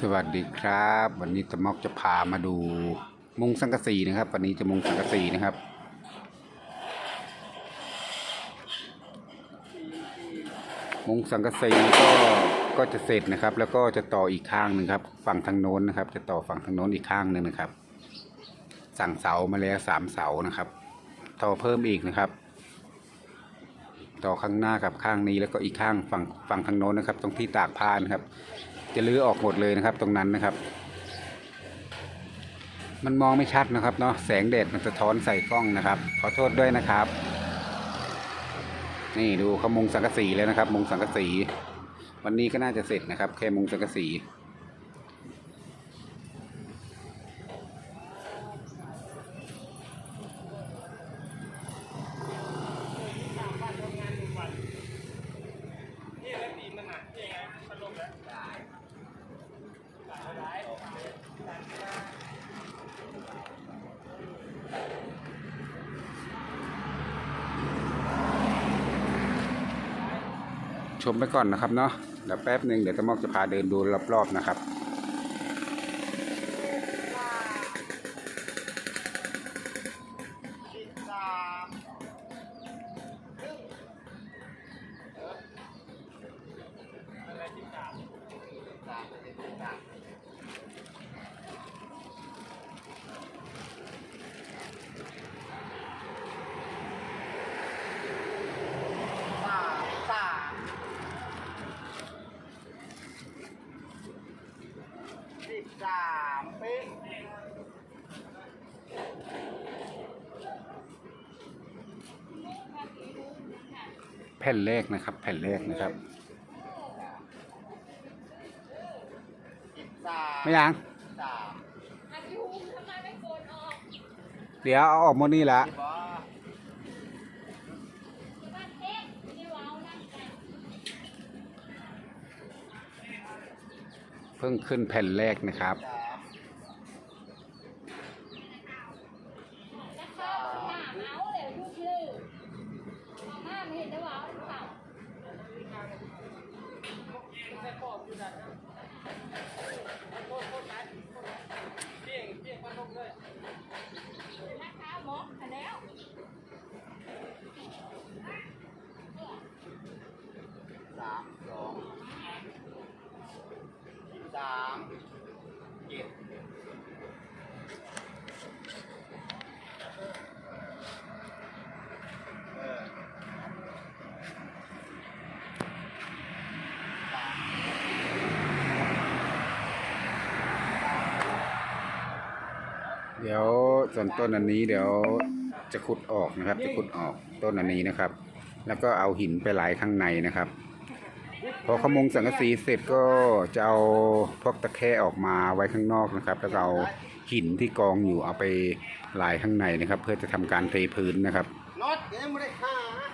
สวัสดีครับ วันนี้ตะมอกจะพามาดูมุงสังกะสีนะครับ วันนี้จะมุงสังกะสีนะครับ มุงสังกะสีก็ก็จะเสร็จนะครับ แล้วก็จะต่ออีกข้างหนึ่งครับ ฝั่งทางโน้นนะครับ จะต่อฝั่งทางโน้นอีกข้างหนึ่งนะครับ สั่งเสามาแล้วสามเสานะครับ ต่อเพิ่มอีกนะครับ ต่อข้างหน้ากับข้างนี้แล้วก็อีกข้างฝั่งฝั่งทางโน้นนะครับ ตรงที่ตากผ้านะครับ จะลื้อออกหมดเลยนะครับ ตรงนั้นนะครับ มันมองไม่ชัดนะครับเนาะแสงแดดมันสะท้อนใส่กล้องนะครับ ขอโทษด้วยนะครับ นี่ดูเขามุงสังกะสีแล้วนะครับ มุงสังกะสี วันนี้ก็น่าจะเสร็จนะครับ แค่มุงสังกะสี ชมไปก่อนนะครับเนาะเดี๋ยวแป๊บหนึ่งเดี๋ยวตะมอกจะพาเดินดูรอบๆนะครับสามสาม สิบสามปิ๊งแผ่นแรกนะครับ แผ่นแรกนะครับสิบสามไม่ยังสามอายุทำไมไม่โกนออกเดี๋ยวเอาออกหมดนี่ละ บอ บ้านเอ๊ะที่ว้าวนั่นไง เพิ่งขึ้นแผ่นแรกนะครับ สาม แล้วเข้าหน้าเมาเลยลูกชื่อเอาหน้าไม่เห็นจะว้าวหรือเปล่านะคะหมอมาแล้ว สามสอง สามเจ็ดสามเดี๋ยวส่วนต้นอันนี้เดี๋ยวจะขุดออกนะครับ จะขุดออกต้นอันนี้นะครับ แล้วก็เอาหินไปไหลข้างในนะครับ พอขมุงสังกะสีเสร็จก็จะเอาพวกตะแคร่ออกมาไว้ข้างนอกนะครับ แล้วเอาหินที่กองอยู่เอาไปไหลข้างในนะครับ เพื่อจะทำการเทพื้นนะครับน็อตยังไม่ได้ค่าฮะ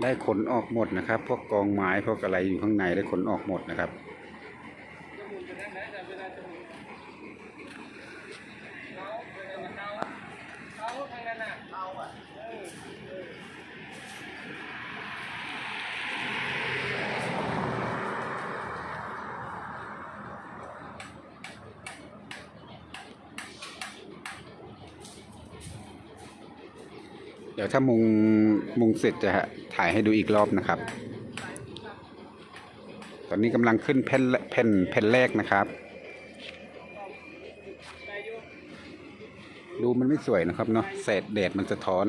ได้ขนออกหมดนะครับ พวกกองไม้พวกอะไรอยู่ข้างในได้ขนออกหมดนะครับเอาอะ เดี๋ยวถ้ามุงมุงเสร็จจะถ่ายให้ดูอีกรอบนะครับ ตอนนี้กำลังขึ้นแผ่นแผ่นแผ่นแรกนะครับ ดูมันไม่สวยนะครับเนาะแสดแดดมันสะท้อน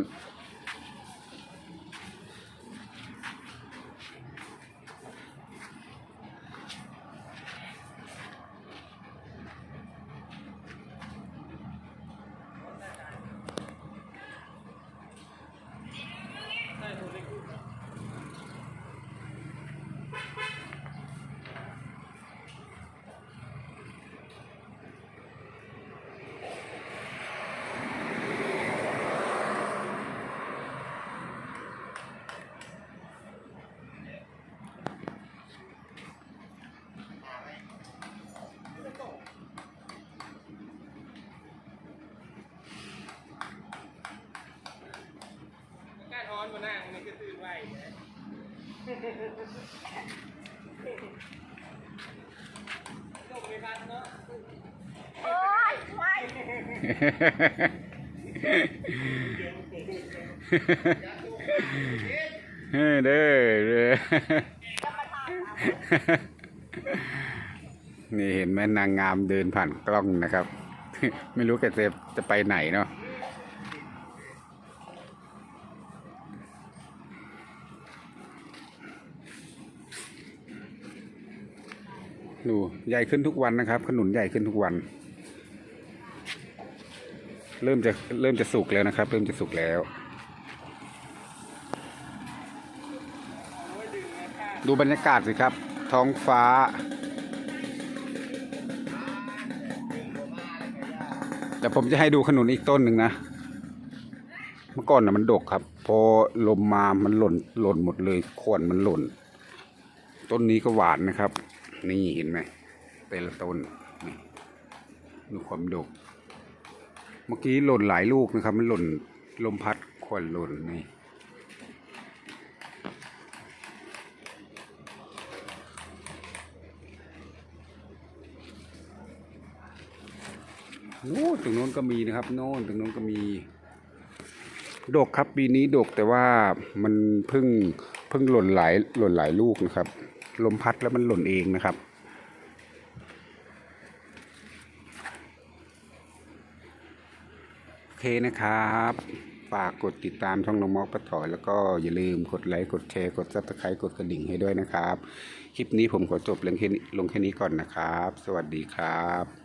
อนมานั่งนี่ก็ตื่นไว้นะลูกไม่พันเนาะโอ้ยไว้เฮ้ยเด้อเด้อนี่เห็นไหมนางงามเดินผ่านกล้องนะครับ ไม่รู้แกจะจะไปไหนเนาะ ดูใหญ่ขึ้นทุกวันนะครับ ขนุนใหญ่ขึ้นทุกวัน เริ่มจะเริ่มจะสุกแล้วนะครับ เริ่มจะสุกแล้ว ดูบรรยากาศสิครับ ท้องฟ้า แต่ผมจะให้ดูขนุนอีกต้นหนึ่งนะ เมื่อก่อนนะมันดกครับ พอลมมามันหล่นหล่นหมดเลยขวนมันหล่น ต้นนี้ก็หวานนะครับ นี่เห็นไหมแต่ละต้นนี่ดูความดก เมื่อกี้หล่นหลายลูกนะครับ มันหล่นลมพัดขวนหล่นนี่โน่นตรงโน้นก็มีนะครับ โน่นตรงโน้นก็มีดกครับปีนี้ดกแต่ว่ามันเพิ่งเพิ่งหล่นหลายหล่นหลายลูกนะครับ ลมพัดแล้วมันหล่นเองนะครับ โอเคนะครับ ฝากกดติดตามช่องน้องมอกปะถอยแล้วก็อย่าลืมกดไลค์กดแชร์กดซับสไครต์กดกระดิ่งให้ด้วยนะครับ คลิปนี้ผมขอจบลงแค่นี้ลงแค่นี้ก่อนนะครับ สวัสดีครับ